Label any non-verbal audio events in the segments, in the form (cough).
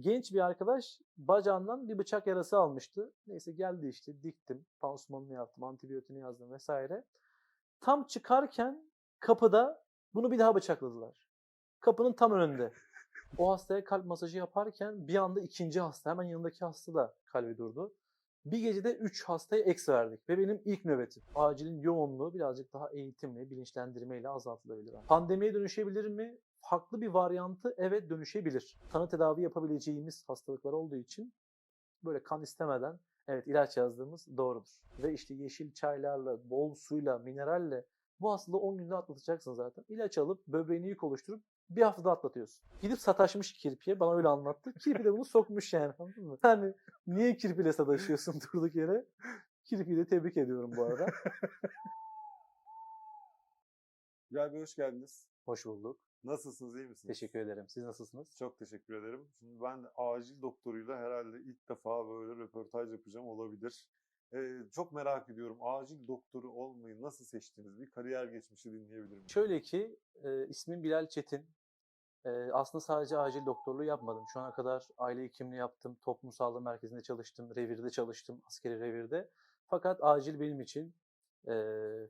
Genç bir arkadaş bacağından bir bıçak yarası almıştı. Neyse geldi işte diktim, pansumanını yaptım, antibiyotiğini yazdım vesaire. Tam çıkarken kapıda bunu bir daha bıçakladılar. Kapının tam önünde. O hastaya kalp masajı yaparken bir anda ikinci hasta, hemen yanındaki hasta da kalbi durdu. Bir gecede 3 hastaya eks verdik ve benim ilk nöbetim. Acilin yoğunluğu birazcık daha eğitimle, bilinçlendirmeyle azaltılabilir. Pandemiye dönüşebilir mi? Farklı bir varyantı evet dönüşebilir. Tanı tedavi yapabileceğimiz hastalıklar olduğu için böyle kan istemeden evet ilaç yazdığımız doğrudur. Ve işte yeşil çaylarla, bol suyla, mineralle bu hastalığı 10 günde atlatacaksın zaten. İlaç alıp böbreğini yük oluşturup bir haftada atlatıyorsun. Gidip sataşmış kirpiye bana öyle anlattı. Kirpi de bunu sokmuş yani anladın mı? Yani niye kirpiyle sataşıyorsun (laughs) durduk yere? Kirpiyi de tebrik ediyorum bu arada. (laughs) Güzel Bey hoş geldiniz. Hoş bulduk. Nasılsınız, iyi misiniz? Teşekkür ederim. Siz nasılsınız? Çok teşekkür ederim. Şimdi ben acil doktoruyla herhalde ilk defa böyle röportaj yapacağım olabilir. Ee, çok merak ediyorum. Acil doktoru olmayı nasıl seçtiniz? Bir kariyer geçmişi dinleyebilir miyim? Şöyle ki e, ismim Bilal Çetin. E, aslında sadece acil doktorluğu yapmadım. Şu ana kadar aile hekimliği yaptım, toplum sağlığı merkezinde çalıştım, revirde çalıştım, askeri revirde. Fakat acil benim için e,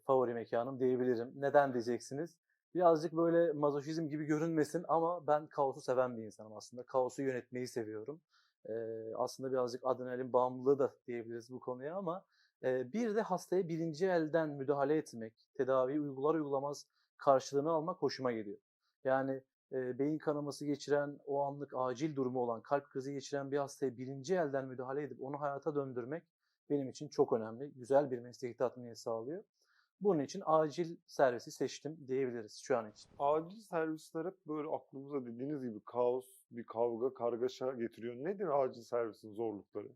favori mekanım diyebilirim. Neden diyeceksiniz? Birazcık böyle mazoşizm gibi görünmesin ama ben kaosu seven bir insanım aslında. Kaosu yönetmeyi seviyorum. E, aslında birazcık adrenalin bağımlılığı da diyebiliriz bu konuya ama e, bir de hastaya birinci elden müdahale etmek, tedaviyi uygular uygulamaz karşılığını almak hoşuma gidiyor. Yani e, beyin kanaması geçiren, o anlık acil durumu olan, kalp krizi geçiren bir hastaya birinci elden müdahale edip onu hayata döndürmek benim için çok önemli. Güzel bir mesleki tatmini sağlıyor. Bunun için acil servisi seçtim diyebiliriz şu an için. Acil servisler hep böyle aklımıza dediğiniz gibi kaos, bir kavga, kargaşa getiriyor. Nedir acil servisin zorlukları?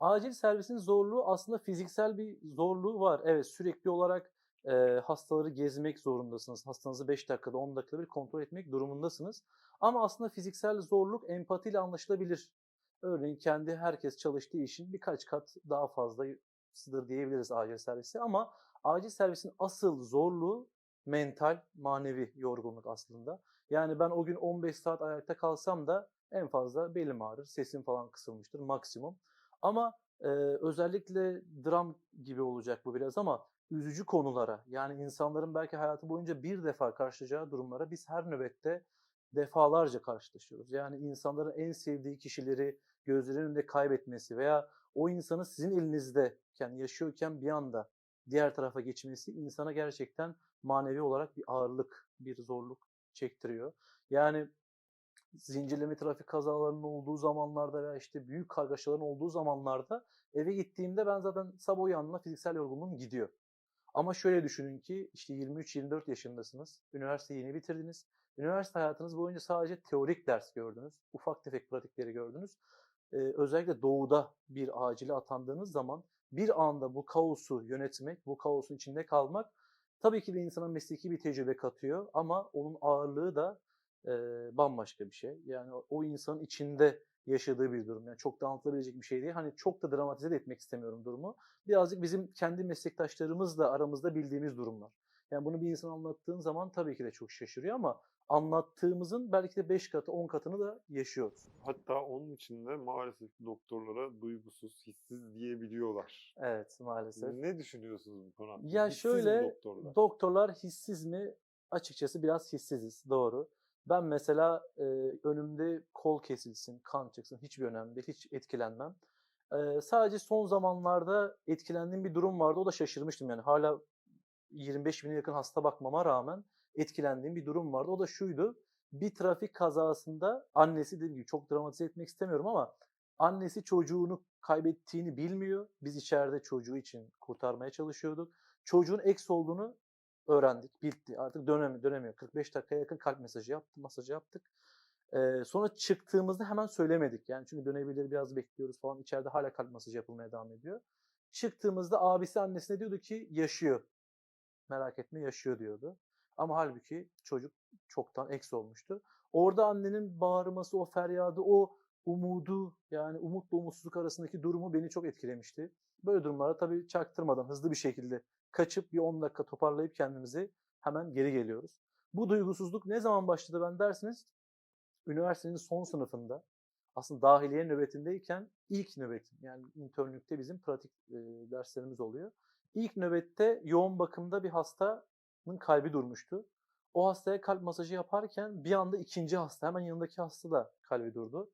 Acil servisin zorluğu aslında fiziksel bir zorluğu var. Evet sürekli olarak e, hastaları gezmek zorundasınız. Hastanızı 5 dakikada 10 dakikada bir kontrol etmek durumundasınız. Ama aslında fiziksel zorluk empatiyle anlaşılabilir. Örneğin kendi herkes çalıştığı işin birkaç kat daha fazlasıdır diyebiliriz acil servisi. Ama acil servisin asıl zorluğu mental, manevi yorgunluk aslında. Yani ben o gün 15 saat ayakta kalsam da en fazla belim ağrır, sesim falan kısılmıştır maksimum. Ama e, özellikle dram gibi olacak bu biraz ama üzücü konulara yani insanların belki hayatı boyunca bir defa karşılayacağı durumlara biz her nöbette defalarca karşılaşıyoruz. Yani insanların en sevdiği kişileri gözlerinin önünde kaybetmesi veya o insanın sizin elinizdeyken, yaşıyorken bir anda diğer tarafa geçmesi insana gerçekten manevi olarak bir ağırlık, bir zorluk çektiriyor. Yani zincirleme trafik kazalarının olduğu zamanlarda veya işte büyük kargaşaların olduğu zamanlarda eve gittiğimde ben zaten sabah uyandığımda fiziksel yorgunluğum gidiyor. Ama şöyle düşünün ki işte 23-24 yaşındasınız, üniversiteyi yeni bitirdiniz. Üniversite hayatınız boyunca sadece teorik ders gördünüz, ufak tefek pratikleri gördünüz. Ee, özellikle doğuda bir acile atandığınız zaman bir anda bu kaosu yönetmek, bu kaosun içinde kalmak tabii ki de insana mesleki bir tecrübe katıyor ama onun ağırlığı da e, bambaşka bir şey. Yani o insanın içinde yaşadığı bir durum. Yani çok da anlatılabilecek bir şey değil. Hani çok da dramatize de etmek istemiyorum durumu. Birazcık bizim kendi meslektaşlarımızla aramızda bildiğimiz durumlar. Yani bunu bir insan anlattığın zaman tabii ki de çok şaşırıyor ama anlattığımızın belki de 5 katı 10 katını da yaşıyoruz. Hatta onun için de maalesef duygusuz, duygusuz, hissiz diyebiliyorlar. Evet maalesef. Ne düşünüyorsunuz bu konu hakkında? Ya Hissiz şöyle doktorlar? doktorlar hissiz mi? Açıkçası biraz hissiziz doğru. Ben mesela e, önümde kol kesilsin, kan çıksın hiçbir önemli değil, hiç etkilenmem. E, sadece son zamanlarda etkilendiğim bir durum vardı, o da şaşırmıştım yani. Hala 25 bine yakın hasta bakmama rağmen etkilendiğim bir durum vardı. O da şuydu, bir trafik kazasında annesi dediğim gibi çok dramatize etmek istemiyorum ama annesi çocuğunu kaybettiğini bilmiyor. Biz içeride çocuğu için kurtarmaya çalışıyorduk. Çocuğun eks olduğunu öğrendik. Bitti. Artık dönemi, dönemiyor. 45 dakikaya yakın kalp mesajı yaptık, masajı yaptık. Ee, sonra çıktığımızda hemen söylemedik. Yani çünkü dönebilir biraz bekliyoruz falan. İçeride hala kalp masajı yapılmaya devam ediyor. Çıktığımızda abisi annesine diyordu ki yaşıyor. Merak etme yaşıyor diyordu. Ama halbuki çocuk çoktan eks olmuştu. Orada annenin bağırması, o feryadı, o umudu yani umutla umutsuzluk arasındaki durumu beni çok etkilemişti. Böyle durumlara tabii çaktırmadan hızlı bir şekilde kaçıp bir 10 dakika toparlayıp kendimizi hemen geri geliyoruz. Bu duygusuzluk ne zaman başladı ben dersiniz? Üniversitenin son sınıfında aslında dahiliye nöbetindeyken ilk nöbetim. Yani internlükte bizim pratik e, derslerimiz oluyor. İlk nöbette yoğun bakımda bir hastanın kalbi durmuştu. O hastaya kalp masajı yaparken bir anda ikinci hasta, hemen yanındaki hasta da kalbi durdu.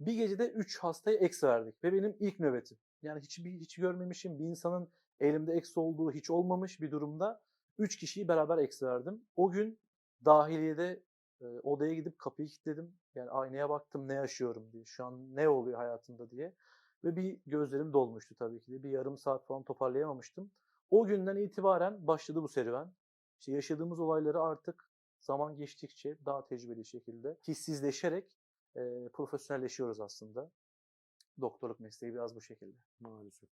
Bir gecede 3 hastaya eks verdik ve benim ilk nöbetim. Yani hiç, hiç görmemişim bir insanın elimde eks olduğu hiç olmamış bir durumda 3 kişiyi beraber eks verdim. O gün dahiliyede e, odaya gidip kapıyı kilitledim. Yani aynaya baktım ne yaşıyorum diye. Şu an ne oluyor hayatımda diye. Ve bir gözlerim dolmuştu tabii ki de. Bir yarım saat falan toparlayamamıştım. O günden itibaren başladı bu serüven. İşte yaşadığımız olayları artık zaman geçtikçe daha tecrübeli şekilde hissizleşerek e, profesyonelleşiyoruz aslında. Doktorluk mesleği biraz bu şekilde. Maalesef.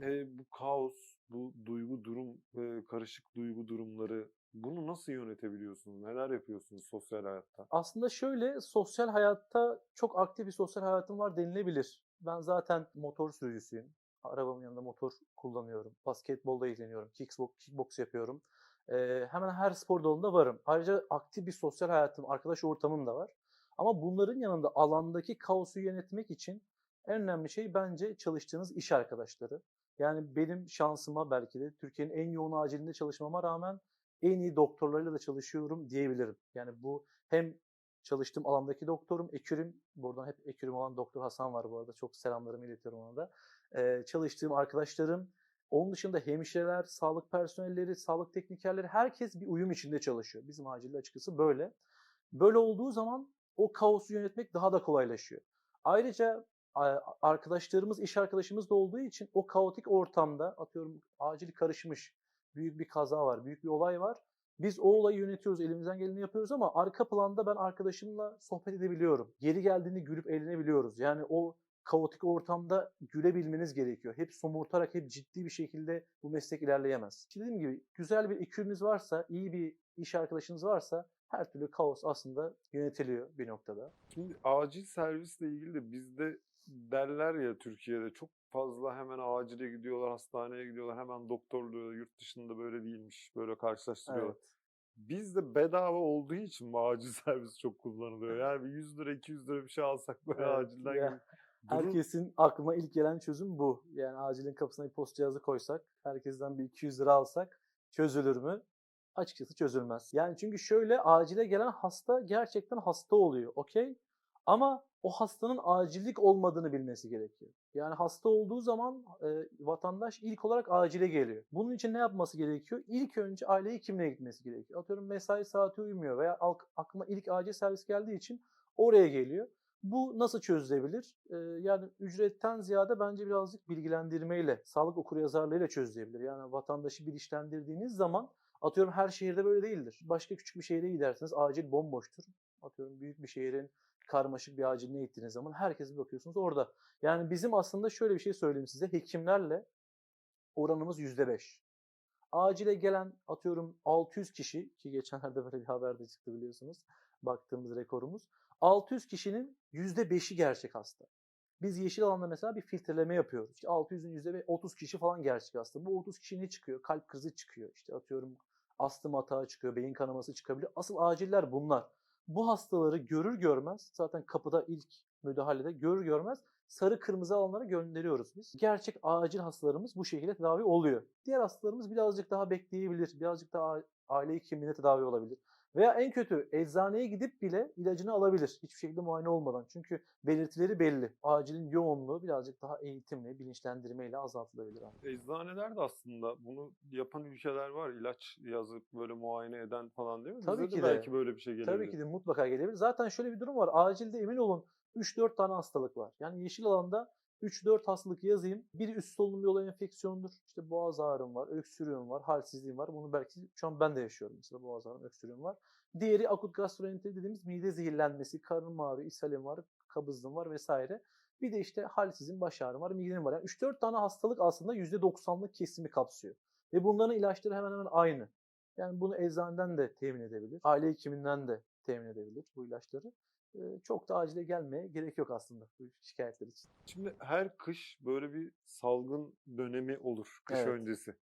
Eee, bu kaos, bu duygu durum, eee, karışık duygu durumları bunu nasıl yönetebiliyorsunuz? Neler yapıyorsunuz sosyal hayatta? Aslında şöyle sosyal hayatta çok aktif bir sosyal hayatım var denilebilir. Ben zaten motor sürücüsüyüm. Arabamın yanında motor kullanıyorum. Basketbolda ilgileniyorum. Kickbox, kickbox yapıyorum. Eee, hemen her spor dalında varım. Ayrıca aktif bir sosyal hayatım, arkadaş ortamım da var. Ama bunların yanında alandaki kaosu yönetmek için en önemli şey bence çalıştığınız iş arkadaşları. Yani benim şansıma belki de Türkiye'nin en yoğun acilinde çalışmama rağmen en iyi doktorlarıyla da çalışıyorum diyebilirim. Yani bu hem çalıştığım alandaki doktorum, ekürüm, buradan hep ekürüm olan Doktor Hasan var bu arada. Çok selamlarımı iletiyorum ona da. Ee, çalıştığım arkadaşlarım, onun dışında hemşireler, sağlık personelleri, sağlık teknikerleri herkes bir uyum içinde çalışıyor. Bizim acilde açıkçası böyle. Böyle olduğu zaman o kaosu yönetmek daha da kolaylaşıyor. Ayrıca arkadaşlarımız, iş arkadaşımız da olduğu için o kaotik ortamda atıyorum acil karışmış, büyük bir kaza var, büyük bir olay var. Biz o olayı yönetiyoruz, elimizden geleni yapıyoruz ama arka planda ben arkadaşımla sohbet edebiliyorum. Geri geldiğinde gülüp eğlenebiliyoruz. Yani o kaotik ortamda gülebilmeniz gerekiyor. Hep somurtarak, hep ciddi bir şekilde bu meslek ilerleyemez. İşte dediğim gibi güzel bir ekürünüz varsa, iyi bir iş arkadaşınız varsa her türlü kaos aslında yönetiliyor bir noktada. Şimdi acil servisle ilgili de bizde derler ya Türkiye'de çok fazla hemen acile gidiyorlar, hastaneye gidiyorlar, hemen doktorluğu yurt dışında böyle değilmiş, böyle karşılaştırıyorlar. Evet. Bizde bedava olduğu için mi acil (laughs) servis çok kullanılıyor? Yani bir 100 lira 200 lira bir şey alsak böyle Evet, acilden ya. Herkesin aklına ilk gelen çözüm bu. Yani acilin kapısına bir post cihazı koysak, herkesten bir 200 lira alsak çözülür mü? Açıkçası çözülmez. Yani çünkü şöyle acile gelen hasta gerçekten hasta oluyor. Okey? Ama o hastanın acillik olmadığını bilmesi gerekiyor. Yani hasta olduğu zaman e, vatandaş ilk olarak acile geliyor. Bunun için ne yapması gerekiyor? İlk önce aile hekimine gitmesi gerekiyor. Atıyorum mesai saati uymuyor veya ak- aklına ilk acil servis geldiği için oraya geliyor. Bu nasıl çözülebilir? Yani ücretten ziyade bence birazcık bilgilendirmeyle, sağlık okuryazarlığıyla çözülebilir. Yani vatandaşı bilinçlendirdiğiniz zaman atıyorum her şehirde böyle değildir. Başka küçük bir şehre gidersiniz acil bomboştur. Atıyorum büyük bir şehrin karmaşık bir aciline gittiğiniz zaman herkes bir bakıyorsunuz orada. Yani bizim aslında şöyle bir şey söyleyeyim size. Hekimlerle oranımız %5. Acile gelen atıyorum 600 kişi ki geçenlerde böyle bir haber de çıktı biliyorsunuz. Baktığımız rekorumuz. 600 kişinin %5'i gerçek hasta. Biz yeşil alanda mesela bir filtreleme yapıyoruz. İşte 600'ün %30 30 kişi falan gerçek hasta. Bu 30 kişi ne çıkıyor? Kalp krizi çıkıyor. İşte atıyorum astım atağı çıkıyor, beyin kanaması çıkabiliyor. Asıl aciller bunlar. Bu hastaları görür görmez zaten kapıda ilk müdahalede görür görmez sarı kırmızı alanlara gönderiyoruz biz. Gerçek acil hastalarımız bu şekilde tedavi oluyor. Diğer hastalarımız birazcık daha bekleyebilir. Birazcık daha aile hekimliğine tedavi olabilir. Veya en kötü eczaneye gidip bile ilacını alabilir. Hiçbir şekilde muayene olmadan. Çünkü belirtileri belli. Acilin yoğunluğu birazcık daha eğitimle, bilinçlendirmeyle azaltılabilir. Abi. Eczaneler de aslında bunu yapan ülkeler var. İlaç yazıp böyle muayene eden falan değil mi? Tabii Bizde ki de de. belki böyle bir şey gelebilir. Tabii ki de mutlaka gelebilir. Zaten şöyle bir durum var. Acilde emin olun 3-4 tane hastalık var. Yani yeşil alanda 3-4 hastalık yazayım. Biri üst solunum yolu enfeksiyonudur. İşte boğaz ağrım var, öksürüğüm var, halsizliğim var. Bunu belki şu an ben de yaşıyorum mesela boğaz ağrım, öksürüğüm var. Diğeri akut gastroenterit dediğimiz mide zehirlenmesi, karın ağrı, ishalim var, kabızlığım var vesaire. Bir de işte halsizim, baş ağrım var, migrenim var. Yani 3-4 tane hastalık aslında %90'lık kesimi kapsıyor. Ve bunların ilaçları hemen hemen aynı. Yani bunu eczaneden de temin edebilir. Aile hekiminden de temin edebilir bu ilaçları. Çok da acile gelmeye gerek yok aslında bu şikayetler için. Şimdi her kış böyle bir salgın dönemi olur kış Evet. öncesi.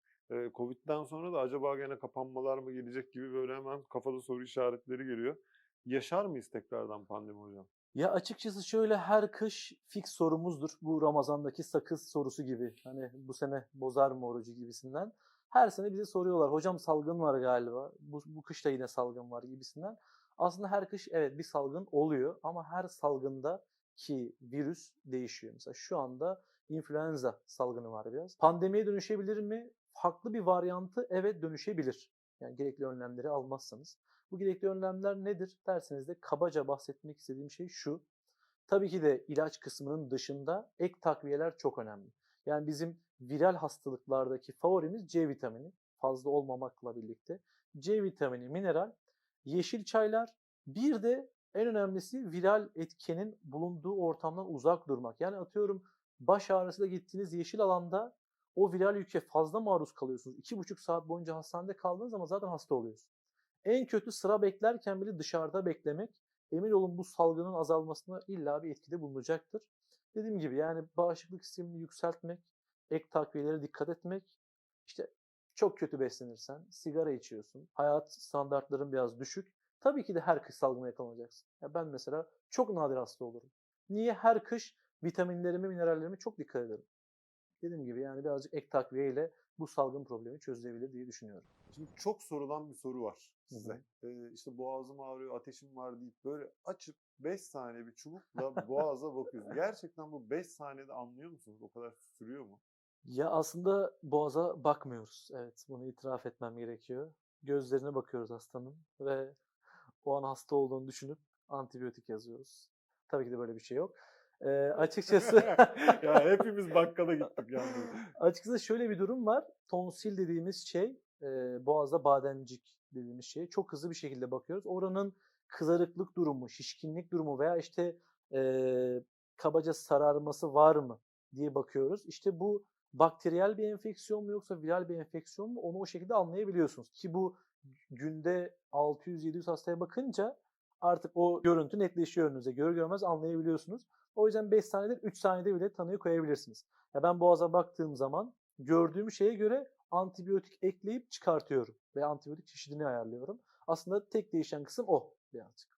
Covid'den sonra da acaba gene kapanmalar mı gelecek gibi böyle hemen kafada soru işaretleri geliyor. Yaşar mıyız tekrardan pandemi hocam? Ya açıkçası şöyle her kış fix sorumuzdur. Bu Ramazan'daki sakız sorusu gibi. Hani bu sene bozar mı orucu gibisinden. Her sene bize soruyorlar. Hocam salgın var galiba. Bu, bu kış da yine salgın var gibisinden. Aslında her kış evet bir salgın oluyor ama her salgında ki virüs değişiyor. Mesela şu anda influenza salgını var biraz. Pandemiye dönüşebilir mi? Farklı bir varyantı evet dönüşebilir. Yani gerekli önlemleri almazsanız. Bu gerekli önlemler nedir derseniz de kabaca bahsetmek istediğim şey şu. Tabii ki de ilaç kısmının dışında ek takviyeler çok önemli. Yani bizim viral hastalıklardaki favorimiz C vitamini. Fazla olmamakla birlikte. C vitamini, mineral, yeşil çaylar, bir de en önemlisi viral etkenin bulunduğu ortamdan uzak durmak. Yani atıyorum baş ağrısıyla gittiğiniz yeşil alanda o viral yüke fazla maruz kalıyorsunuz. 2,5 saat boyunca hastanede kaldığınız zaman zaten hasta oluyorsunuz. En kötü sıra beklerken bile dışarıda beklemek emin olun bu salgının azalmasına illa bir etkide bulunacaktır. Dediğim gibi yani bağışıklık sistemini yükseltmek, ek takviyelere dikkat etmek, işte çok kötü beslenirsen, sigara içiyorsun, hayat standartların biraz düşük. Tabii ki de her kış salgına yakalanacaksın. Ya ben mesela çok nadir hasta olurum. Niye? Her kış vitaminlerimi, minerallerimi çok dikkat ederim. Dediğim gibi yani birazcık ek takviye ile bu salgın problemi çözülebilir diye düşünüyorum. Şimdi çok sorulan bir soru var Hı hı. size. Ee, işte boğazım ağrıyor, ateşim var deyip böyle açıp 5 saniye bir çubukla boğaza bakıyorsunuz. Gerçekten bu 5 saniyede anlıyor musunuz? O kadar sürüyor mu? Ya aslında boğaza bakmıyoruz. Evet, bunu itiraf etmem gerekiyor. Gözlerine bakıyoruz hastanın ve o an hasta olduğunu düşünüp antibiyotik yazıyoruz. Tabii ki de böyle bir şey yok. Ee, açıkçası (laughs) ya hepimiz (laughs) bakkala gittik yani. açıkçası şöyle bir durum var. Tonsil dediğimiz şey, e, boğazda bademcik dediğimiz şey çok hızlı bir şekilde bakıyoruz. Oranın kızarıklık durumu, şişkinlik durumu veya işte e, kabaca sararması var mı diye bakıyoruz. İşte bu bakteriyel bir enfeksiyon mu yoksa viral bir enfeksiyon mu onu o şekilde anlayabiliyorsunuz. Ki bu günde 600-700 hastaya bakınca artık o görüntü netleşiyor önünüze. Görür görmez anlayabiliyorsunuz. O yüzden 5 saniyede 3 saniyede bile tanıyı koyabilirsiniz. Ya ben boğaza baktığım zaman gördüğüm şeye göre antibiyotik ekleyip çıkartıyorum. Ve antibiyotik çeşidini ayarlıyorum. Aslında tek değişen kısım o birazcık.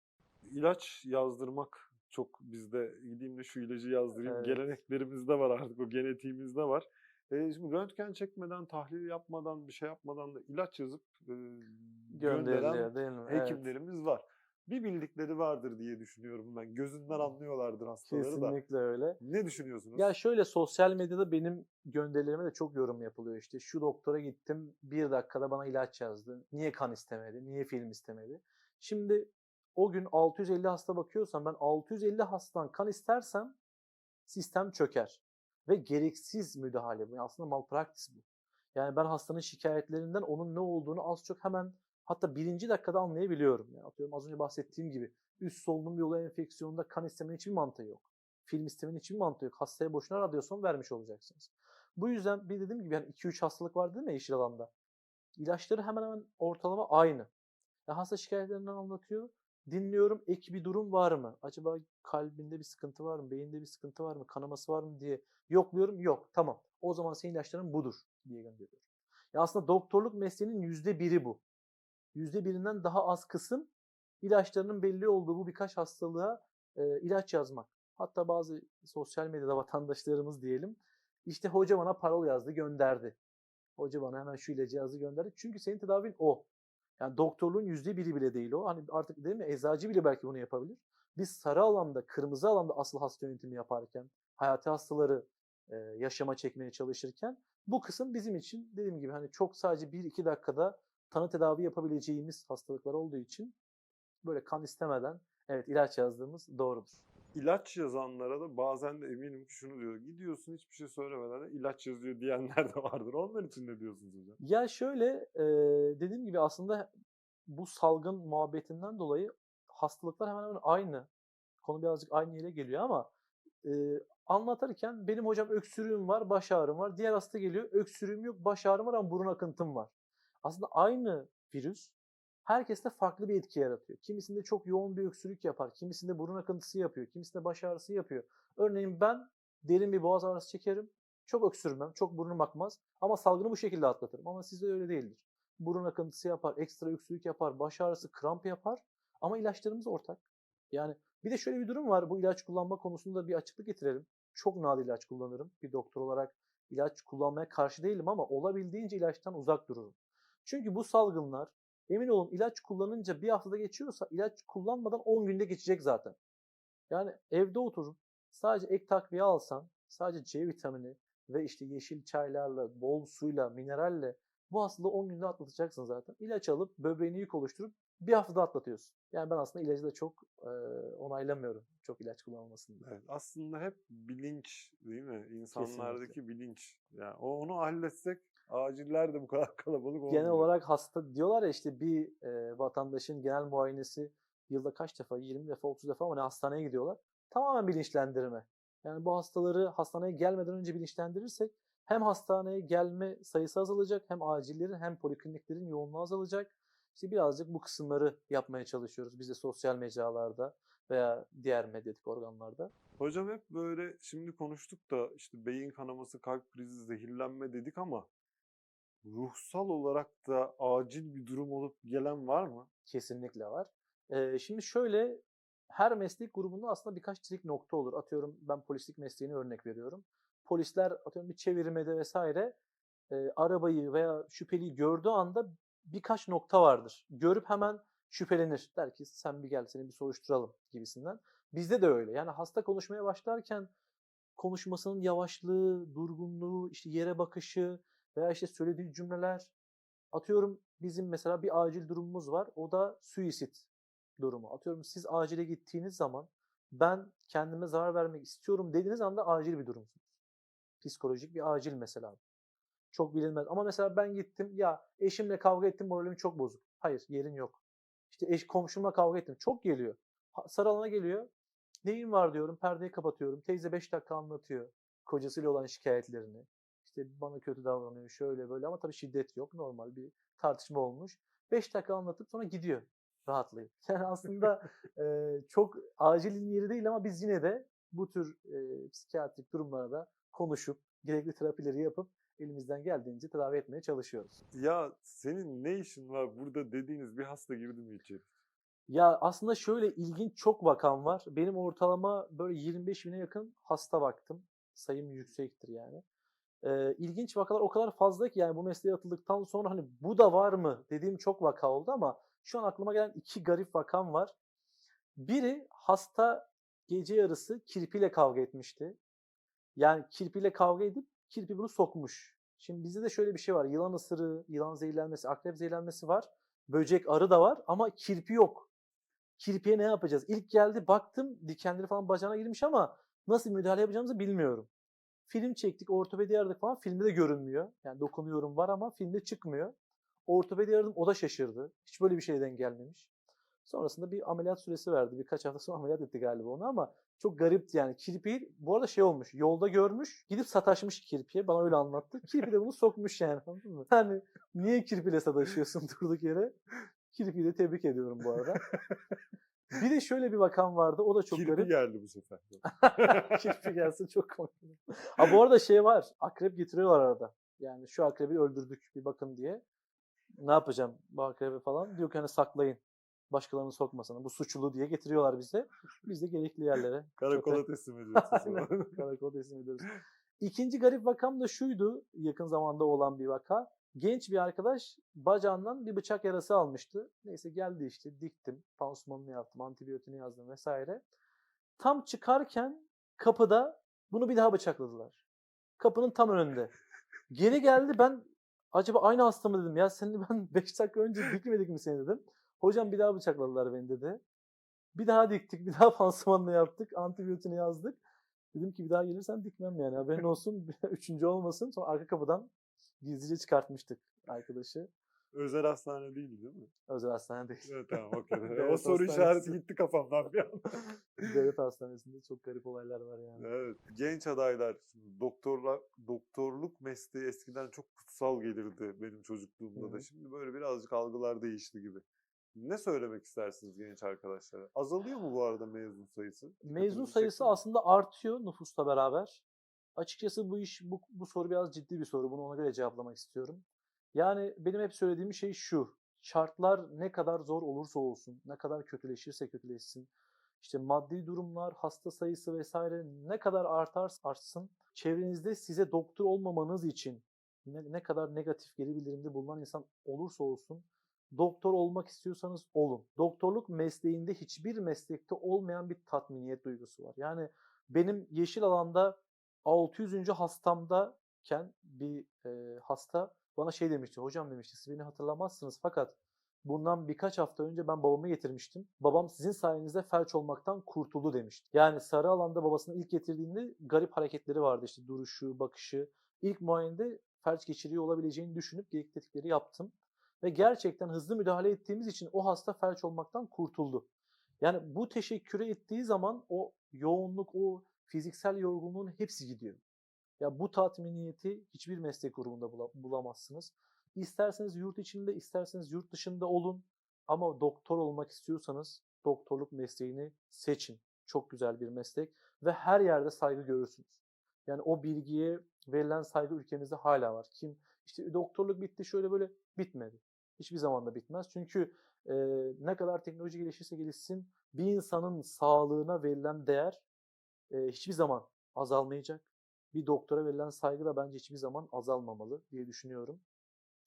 İlaç yazdırmak çok bizde gideyim de şu ilacı yazdırayım. Evet. Geleneklerimizde var artık o genetiğimizde var. E, şimdi röntgen çekmeden, tahlil yapmadan, bir şey yapmadan da ilaç yazıp e, gönderen değil mi? Evet. hekimlerimiz var. Bir bildikleri vardır diye düşünüyorum ben. Gözünden anlıyorlardır hastaları da. Kesinlikle öyle. Ne düşünüyorsunuz? Ya şöyle sosyal medyada benim gönderilerime de çok yorum yapılıyor. İşte şu doktora gittim bir dakikada bana ilaç yazdı. Niye kan istemedi? Niye film istemedi? Şimdi o gün 650 hasta bakıyorsam ben 650 hastadan kan istersem sistem çöker. Ve gereksiz müdahale bu. Yani aslında malpraktis bu. Yani ben hastanın şikayetlerinden onun ne olduğunu az çok hemen hatta birinci dakikada anlayabiliyorum. Yani atıyorum az önce bahsettiğim gibi üst solunum yolu enfeksiyonunda kan istemenin hiçbir mantığı yok film istemenin hiçbir mantığı yok. Hastaya boşuna radyasyon vermiş olacaksınız. Bu yüzden bir dediğim gibi yani 2-3 hastalık var değil mi yeşil alanda? İlaçları hemen hemen ortalama aynı. Ya hasta şikayetlerinden anlatıyor. Dinliyorum ek bir durum var mı? Acaba kalbinde bir sıkıntı var mı? Beyinde bir sıkıntı var mı? Kanaması var mı diye yokluyorum. Yok tamam. O zaman senin ilaçların budur diye gönderiyorum. Ya aslında doktorluk mesleğinin yüzde biri bu. Yüzde birinden daha az kısım ilaçlarının belli olduğu bu birkaç hastalığa e, ilaç yazmak. Hatta bazı sosyal medyada vatandaşlarımız diyelim işte hoca bana parol yazdı gönderdi. Hoca bana hemen şu ilacı yazdı gönderdi. Çünkü senin tedavin o. Yani doktorluğun yüzde biri bile değil o. Hani artık değil mi eczacı bile belki bunu yapabilir. Biz sarı alanda, kırmızı alanda asıl hasta yönetimi yaparken, hayati hastaları e, yaşama çekmeye çalışırken bu kısım bizim için dediğim gibi hani çok sadece 1-2 dakikada tanı tedavi yapabileceğimiz hastalıklar olduğu için böyle kan istemeden evet ilaç yazdığımız doğrudur. İlaç yazanlara da bazen de eminim ki şunu diyor. Gidiyorsun hiçbir şey söylemeden de ilaç yazıyor diyenler de vardır. Onlar için ne diyorsunuz hocam? Ya şöyle e, dediğim gibi aslında bu salgın muhabbetinden dolayı hastalıklar hemen hemen aynı. Konu birazcık aynı yere geliyor ama e, anlatırken benim hocam öksürüğüm var, baş ağrım var. Diğer hasta geliyor öksürüğüm yok, baş ağrım var ama burun akıntım var. Aslında aynı virüs herkeste farklı bir etki yaratıyor. Kimisinde çok yoğun bir öksürük yapar, kimisinde burun akıntısı yapıyor, kimisinde baş ağrısı yapıyor. Örneğin ben derin bir boğaz ağrısı çekerim, çok öksürmem, çok burnum akmaz ama salgını bu şekilde atlatırım. Ama sizde öyle değildir. Burun akıntısı yapar, ekstra öksürük yapar, baş ağrısı, kramp yapar ama ilaçlarımız ortak. Yani Bir de şöyle bir durum var. Bu ilaç kullanma konusunda bir açıklık getirelim. Çok nadir ilaç kullanırım. Bir doktor olarak ilaç kullanmaya karşı değilim ama olabildiğince ilaçtan uzak dururum. Çünkü bu salgınlar emin olun ilaç kullanınca bir haftada geçiyorsa ilaç kullanmadan 10 günde geçecek zaten. Yani evde oturup sadece ek takviye alsan, sadece C vitamini ve işte yeşil çaylarla, bol suyla, mineralle bu hastalığı 10 günde atlatacaksın zaten. İlaç alıp böbreğini yük oluşturup bir haftada atlatıyorsun. Yani ben aslında ilacı da çok e, onaylamıyorum. Çok ilaç kullanılmasını. Evet, aslında hep bilinç değil mi? İnsanlardaki bilinç. Yani onu halletsek aciller de bu kadar (laughs) kalabalık olmuyor. Genel olarak hasta diyorlar ya işte bir e, vatandaşın genel muayenesi yılda kaç defa 20 defa 30 defa ama ne hastaneye gidiyorlar. Tamamen bilinçlendirme. Yani bu hastaları hastaneye gelmeden önce bilinçlendirirsek hem hastaneye gelme sayısı azalacak hem acillerin hem polikliniklerin yoğunluğu azalacak. İşte birazcık bu kısımları yapmaya çalışıyoruz biz de sosyal mecralarda veya diğer medyatik organlarda. Hocam hep böyle şimdi konuştuk da işte beyin kanaması, kalp krizi, zehirlenme dedik ama ruhsal olarak da acil bir durum olup gelen var mı? Kesinlikle var. Ee, şimdi şöyle her meslek grubunda aslında birkaç trik nokta olur. Atıyorum ben polislik mesleğini örnek veriyorum. Polisler atıyorum bir çevirmede vesaire e, arabayı veya şüpheliyi gördüğü anda birkaç nokta vardır. Görüp hemen şüphelenir. Der ki sen bir gel seni bir soruşturalım gibisinden. Bizde de öyle. Yani hasta konuşmaya başlarken konuşmasının yavaşlığı, durgunluğu, işte yere bakışı veya işte söylediği cümleler atıyorum bizim mesela bir acil durumumuz var. O da suisit durumu. Atıyorum siz acile gittiğiniz zaman ben kendime zarar vermek istiyorum dediğiniz anda acil bir durumsunuz. Psikolojik bir acil mesela. Çok bilinmez. Ama mesela ben gittim ya eşimle kavga ettim moralim çok bozuk. Hayır yerin yok. İşte eş komşumla kavga ettim. Çok geliyor. Saralana geliyor. Neyin var diyorum. Perdeyi kapatıyorum. Teyze 5 dakika anlatıyor. Kocasıyla olan şikayetlerini. İşte bana kötü davranıyor şöyle böyle ama tabii şiddet yok. Normal bir tartışma olmuş. 5 dakika anlatıp sonra gidiyor rahatlayıp. (laughs) Yani aslında (laughs) e, çok acilin yeri değil ama biz yine de bu tür e, psikiyatrik durumlara da konuşup gerekli terapileri yapıp elimizden geldiğince tedavi etmeye çalışıyoruz. Ya senin ne işin var burada dediğiniz bir hasta girdi mi içeri? Ya aslında şöyle ilginç çok vakam var. Benim ortalama böyle 25 bine yakın hasta baktım. Sayım yüksektir yani. Ee, ilginç vakalar o kadar fazla ki yani bu mesleğe atıldıktan sonra hani bu da var mı dediğim çok vaka oldu ama şu an aklıma gelen iki garip vakam var. Biri hasta gece yarısı kirpiyle kavga etmişti. Yani kirpiyle kavga edip kirpi bunu sokmuş. Şimdi bizde de şöyle bir şey var. Yılan ısırığı, yılan zehirlenmesi, akrep zehirlenmesi var. Böcek, arı da var ama kirpi yok. Kirpiye ne yapacağız? İlk geldi baktım dikenleri falan bacağına girmiş ama nasıl müdahale yapacağımızı bilmiyorum. Film çektik, ortopedi aradık falan. Filmde de görünmüyor. Yani dokunuyorum var ama filmde çıkmıyor. Ortopedi aradım o da şaşırdı. Hiç böyle bir şeyden gelmemiş. Sonrasında bir ameliyat süresi verdi. Birkaç hafta sonra (laughs) ameliyat etti galiba onu ama çok garipti yani. Kirpi bu arada şey olmuş. Yolda görmüş. Gidip sataşmış kirpiye. Bana öyle anlattı. Kirpi de bunu (laughs) sokmuş yani. Anladın mı? Yani niye kirpiyle sataşıyorsun (laughs) durduk yere? Kirpiyi de tebrik ediyorum bu arada. Bir de şöyle bir vakam vardı. O da çok Kirpi garip. geldi bu sefer. (laughs) Kirpi gelse çok komik. Ha bu arada şey var. Akrep getiriyorlar arada. Yani şu akrebi öldürdük bir bakın diye. Ne yapacağım bu akrebi falan. Diyor ki hani saklayın. Başkalarını sokmasın. Bu suçlu diye getiriyorlar bize. Biz de gerekli yerlere. (laughs) Karakola çöpe- teslim sonra. Karakola teslim ediyoruz. İkinci garip vakam da şuydu. Yakın zamanda olan bir vaka. Genç bir arkadaş bacağından bir bıçak yarası almıştı. Neyse geldi işte diktim. Pansumanını yaptım. Antibiyotiğini yazdım vesaire. Tam çıkarken kapıda bunu bir daha bıçakladılar. Kapının tam önünde. Geri geldi ben acaba aynı hasta mı dedim. Ya seni ben 5 dakika önce dikmedik mi seni dedim. Hocam bir daha bıçakladılar beni dedi. Bir daha diktik, bir daha (laughs) pansumanını yaptık, antibiyotiğini yazdık. Dedim ki bir daha gelirsen dikmem yani haberin olsun. (laughs) Üçüncü olmasın. Sonra arka kapıdan gizlice çıkartmıştık arkadaşı. Özel hastane değil değil mi? Özel hastane değil. Evet tamam okey. (laughs) o soru işareti gitti kafamdan bir an. (laughs) Devlet hastanesinde çok garip olaylar var yani. Evet. Genç adaylar, doktorlar, doktorluk mesleği eskiden çok kutsal gelirdi benim çocukluğumda Hı da. Şimdi böyle birazcık algılar değişti gibi. Ne söylemek istersiniz genç arkadaşlara? Azalıyor mu bu arada mezun sayısı? Mezun sayısı aslında artıyor nüfusla beraber. Açıkçası bu iş bu, bu soru biraz ciddi bir soru. Bunu ona göre cevaplamak istiyorum. Yani benim hep söylediğim şey şu. Şartlar ne kadar zor olursa olsun, ne kadar kötüleşirse kötüleşsin. işte maddi durumlar, hasta sayısı vesaire ne kadar artarsa artsın çevrenizde size doktor olmamanız için ne, ne kadar negatif geri bildirimde bulunan insan olursa olsun doktor olmak istiyorsanız olun. Doktorluk mesleğinde hiçbir meslekte olmayan bir tatminiyet duygusu var. Yani benim yeşil alanda 600. hastamdayken bir e, hasta bana şey demişti. Hocam demişti siz beni hatırlamazsınız fakat bundan birkaç hafta önce ben babamı getirmiştim. Babam sizin sayenizde felç olmaktan kurtuldu demişti. Yani sarı alanda babasını ilk getirdiğinde garip hareketleri vardı işte duruşu, bakışı. İlk muayenede felç geçiriyor olabileceğini düşünüp gerekli tetkikleri yaptım. Ve gerçekten hızlı müdahale ettiğimiz için o hasta felç olmaktan kurtuldu. Yani bu teşekkürü ettiği zaman o yoğunluk, o fiziksel yorgunluğun hepsi gidiyor. Ya bu tatminiyeti hiçbir meslek grubunda bula- bulamazsınız. İsterseniz yurt içinde, isterseniz yurt dışında olun. Ama doktor olmak istiyorsanız doktorluk mesleğini seçin. Çok güzel bir meslek ve her yerde saygı görürsünüz. Yani o bilgiye verilen saygı ülkemizde hala var. Kim işte doktorluk bitti şöyle böyle bitmedi. Hiçbir zaman da bitmez. Çünkü e, ne kadar teknoloji gelişirse gelişsin bir insanın sağlığına verilen değer e, hiçbir zaman azalmayacak. Bir doktora verilen saygı da bence hiçbir zaman azalmamalı diye düşünüyorum.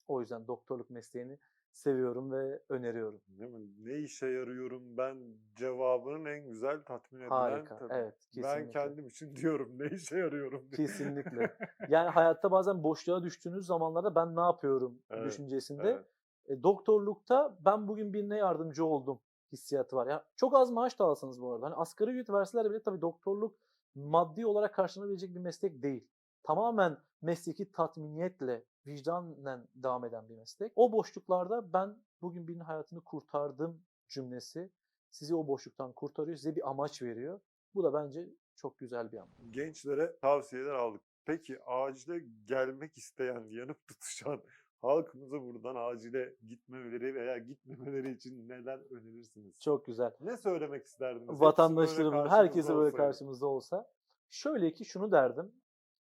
O yüzden doktorluk mesleğini seviyorum ve öneriyorum. Değil mi? Ne işe yarıyorum ben cevabının en güzel tatmin edilen Harika. tabii. Evet, Ben kesinlikle. kendim için diyorum ne işe yarıyorum diye. Kesinlikle. (laughs) Yani hayatta bazen boşluğa düştüğünüz zamanlarda ben ne yapıyorum Evet, düşüncesinde. Evet. E, doktorlukta ben bugün birine yardımcı oldum hissiyatı var. Ya çok az maaş da alsanız bu arada. Hani asgari ücret verseler bile tabii doktorluk maddi olarak karşılanabilecek bir meslek değil. Tamamen mesleki tatminiyetle, vicdanen devam eden bir meslek. O boşluklarda ben bugün birinin hayatını kurtardım cümlesi sizi o boşluktan kurtarıyor, size bir amaç veriyor. Bu da bence çok güzel bir amaç. Gençlere tavsiyeler aldık. Peki acile gelmek isteyen, (laughs) yanıp tutuşan halkımıza buradan acile gitmemeleri veya gitmemeleri için neler önerirsiniz? Çok güzel. Ne söylemek isterdiniz? Vatandaşlarımın herkesi böyle karşımızda olsa. Şöyle ki şunu derdim.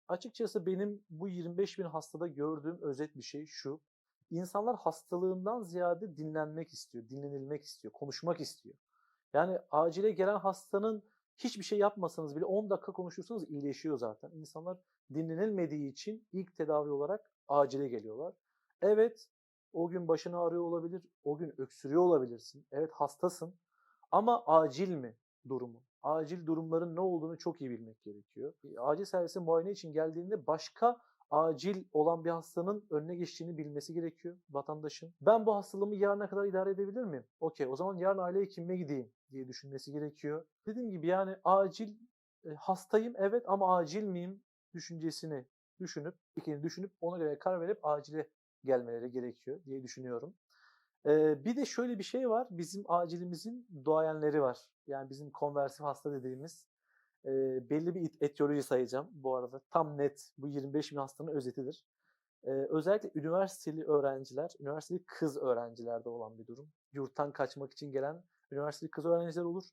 Açıkçası benim bu 25 bin hastada gördüğüm özet bir şey şu. İnsanlar hastalığından ziyade dinlenmek istiyor, dinlenilmek istiyor, konuşmak istiyor. Yani acile gelen hastanın hiçbir şey yapmasanız bile 10 dakika konuşursanız iyileşiyor zaten. İnsanlar dinlenilmediği için ilk tedavi olarak acile geliyorlar. Evet, o gün başını ağrıyor olabilir, o gün öksürüyor olabilirsin. Evet hastasın ama acil mi durumu? Acil durumların ne olduğunu çok iyi bilmek gerekiyor. Acil servise muayene için geldiğinde başka acil olan bir hastanın önüne geçtiğini bilmesi gerekiyor vatandaşın. Ben bu hastalığımı yarına kadar idare edebilir miyim? Okey o zaman yarın aile hekimime gideyim diye düşünmesi gerekiyor. Dediğim gibi yani acil e, hastayım evet ama acil miyim düşüncesini düşünüp, fikrini düşünüp ona göre karar verip acile gelmeleri gerekiyor diye düşünüyorum. Ee, bir de şöyle bir şey var. Bizim acilimizin duayenleri var. Yani bizim konversif hasta dediğimiz e, belli bir et- etiyoloji sayacağım bu arada. Tam net bu 25 bin hastanın özetidir. Ee, özellikle üniversiteli öğrenciler, üniversiteli kız öğrencilerde olan bir durum. Yurttan kaçmak için gelen üniversiteli kız öğrenciler olur.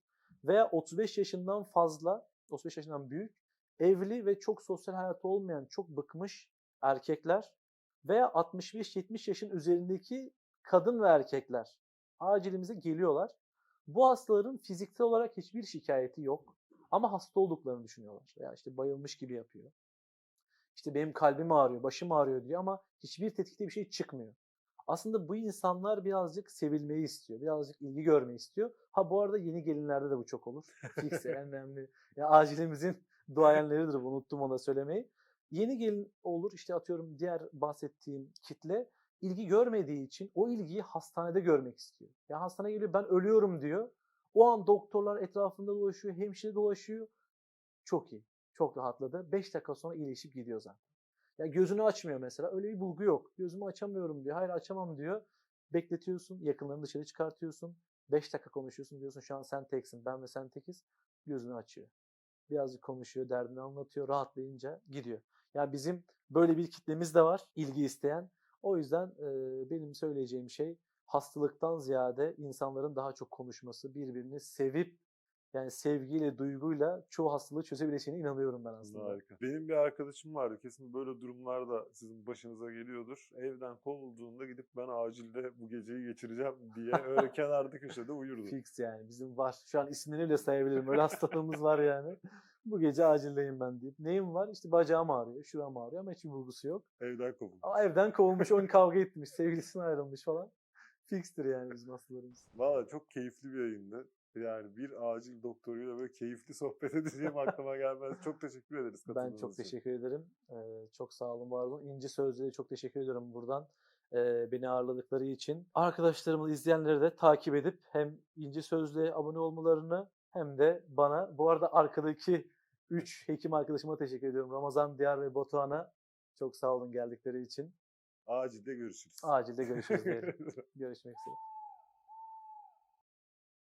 Veya 35 yaşından fazla, 35 yaşından büyük, evli ve çok sosyal hayatı olmayan, çok bıkmış erkekler veya 65-70 yaşın üzerindeki kadın ve erkekler acilimize geliyorlar. Bu hastaların fiziksel olarak hiçbir şikayeti yok ama hasta olduklarını düşünüyorlar. Veya işte bayılmış gibi yapıyor. İşte benim kalbim ağrıyor, başım ağrıyor diyor ama hiçbir tetkikte bir şey çıkmıyor. Aslında bu insanlar birazcık sevilmeyi istiyor, birazcık ilgi görmeyi istiyor. Ha bu arada yeni gelinlerde de bu çok olur. Fix en önemli. Ya acilimizin (laughs) duayenleridir bu, unuttum onu da söylemeyi. Yeni gelin olur işte atıyorum diğer bahsettiğim kitle ilgi görmediği için o ilgiyi hastanede görmek istiyor. Ya hastaneye geliyor ben ölüyorum diyor. O an doktorlar etrafında dolaşıyor, hemşire dolaşıyor. Çok iyi. Çok rahatladı. 5 dakika sonra iyileşip gidiyor zaten. Ya gözünü açmıyor mesela. Öyle bir bulgu yok. Gözümü açamıyorum diyor. Hayır açamam diyor. Bekletiyorsun. Yakınlarını dışarı çıkartıyorsun. 5 dakika konuşuyorsun. Diyorsun şu an sen teksin. Ben ve sen tekiz. Gözünü açıyor. Birazcık konuşuyor. Derdini anlatıyor. Rahatlayınca gidiyor. Yani bizim böyle bir kitlemiz de var. ilgi isteyen. O yüzden e, benim söyleyeceğim şey hastalıktan ziyade insanların daha çok konuşması, birbirini sevip yani sevgiyle, duyguyla çoğu hastalığı çözebileceğine inanıyorum ben aslında. Harika. Benim bir arkadaşım vardı. Kesin böyle durumlarda sizin başınıza geliyordur. Evden kovulduğunda gidip ben acilde bu geceyi geçireceğim diye öyle (laughs) kenarda köşede uyurdu. Fix yani bizim var. Şu an isimlerini bile sayabilirim. Öyle hastalığımız var yani. Bu gece acildeyim ben deyip. Neyim var? İşte bacağım ağrıyor, şuram ağrıyor ama hiçbir vurgusu yok. Evden kovuldu. Ama evden kovulmuş, onun kavga etmiş, sevgilisine ayrılmış falan. Fixtir yani bizim hastalarımız. Valla çok keyifli bir yayındı. Yani bir acil doktoruyla böyle keyifli sohbet (laughs) edeceğim aklıma gelmez. Çok teşekkür ederiz Ben çok için. teşekkür ederim. Ee, çok sağ olun, var olun. İnci Sözlüğe çok teşekkür ediyorum buradan. ee, beni ağırladıkları için. Arkadaşlarımı, izleyenleri de takip edip hem İnci Sözlüğe abone olmalarını hem de bana, bu arada arkadaki 3 hekim arkadaşıma teşekkür ediyorum. Ramazan Diyar ve Batuhan'a çok sağ olun geldikleri için. Acilde görüşürüz. Acilde görüşürüz diyelim. (laughs) Görüşmek üzere.